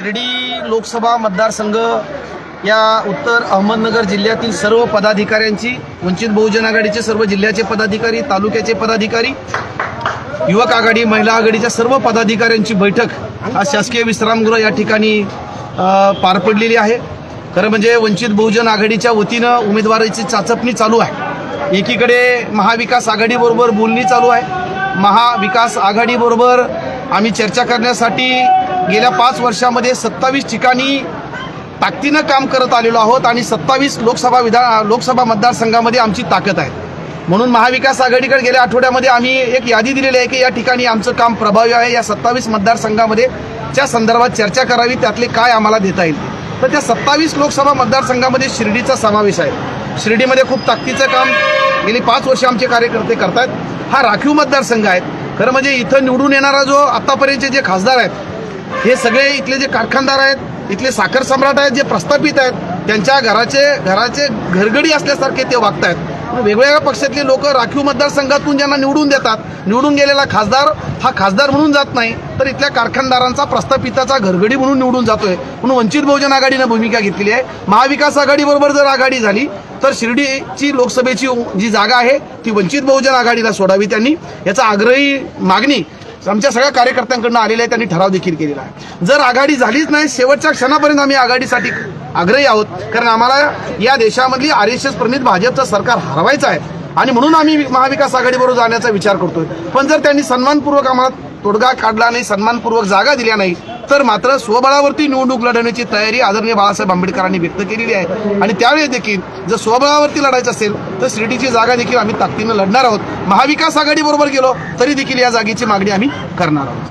शिर्डी लोकसभा मतदारसंघ या उत्तर अहमदनगर जिल्ह्यातील सर्व पदाधिकाऱ्यांची वंचित बहुजन आघाडीचे सर्व जिल्ह्याचे पदाधिकारी तालुक्याचे पदाधिकारी युवक आघाडी महिला आघाडीच्या सर्व पदाधिकाऱ्यांची बैठक आज शासकीय विश्रामगृह या ठिकाणी पार पडलेली आहे. खरं म्हणजे वंचित बहुजन आघाडीच्या वतीनं उमेदवाराची चाचपणी चालू आहे. एकीकडे महाविकास आघाडीबरोबर बोलणी चालू आहे. महाविकास आघाडीबरोबर आम्ही चर्चा करण्यासाठी गेल्या पाच वर्षामध्ये सत्तावीस ठिकाणी ताकदीनं काम करत आलेलो आहोत आणि सत्तावीस लोकसभा विधान लोकसभा मतदारसंघामध्ये आमची ताकद आहे. म्हणून महाविकास आघाडीकडे गेल्या आठवड्यामध्ये आम्ही एक यादी दिलेली आहे की या ठिकाणी आमचं काम प्रभावी आहे. या सत्तावीस मतदारसंघामध्ये च्या संदर्भात चर्चा करावी त्यातले काय आम्हाला देता येईल? तर त्या सत्तावीस लोकसभा मतदारसंघामध्ये शिर्डीचा समावेश आहे. शिर्डीमध्ये खूप ताकदीचं काम गेली पाच वर्ष आमचे कार्यकर्ते करतायत. हा राखीव मतदारसंघ आहे. खरं म्हणजे इथं निवडून येणारा जो आतापर्यंतचे जे खासदार आहेत हे सगळे इथले जे कारखानदार आहेत इथले साखर सम्राट आहेत जे प्रस्थापित आहेत त्यांच्या घराचे घराचे घरगडी असल्यासारखे ते वागत आहेत वेगवेगळ्या पक्षातले लोक राखीव मतदारसंघातून ज्यांना निवडून देतात निवडून गेलेला खासदार हा खासदार म्हणून जात नाही तर इथल्या कारखानदारांचा प्रस्थापिताचा घरगडी म्हणून निवडून जातोय. म्हणून वंचित बहुजन आघाडीनं भूमिका घेतलेली आहे. महाविकास आघाडीबरोबर जर आघाडी झाली तर शिर्डीची लोकसभेची जी जागा आहे ती वंचित बहुजन आघाडीला सोडावी त्यांनी. याचा आग्रही मागणी आमच्या सगळ्या कार्यकर्त्यांकडून आलेली आहे त्यांनी ठराव देखील केलेला आहे. जर आघाडी झालीच नाही शेवटच्या क्षणापर्यंत आम्ही आघाडीसाठी आग्रही आहोत. कारण आम्हाला या देशामधली आर एस एस प्रणित भाजपचं सरकार हरवायचं आहे. आणि म्हणून आम्ही महाविकास आघाडीबरोबर जाण्याचा विचार करतोय. पण जर त्यांनी सन्मानपूर्वक आम्हाला तोडगा काढला नाही सन्मानपूर्वक जागा दिल्या नाही तर मात्र स्वबळावरती निवडणूक लढवण्याची तयारी आदरणीय बाळासाहेब आंबेडकरांनी व्यक्त केलेली आहे. आणि त्यावेळी देखील जर स्वबळावरती लढायचं असेल तर शिर्डीची जागा देखील आम्ही ताकदीनं लढणार आहोत. महाविकास आघाडीबरोबर गेलो तरी देखील या जागेची मागणी आम्ही करणार आहोत.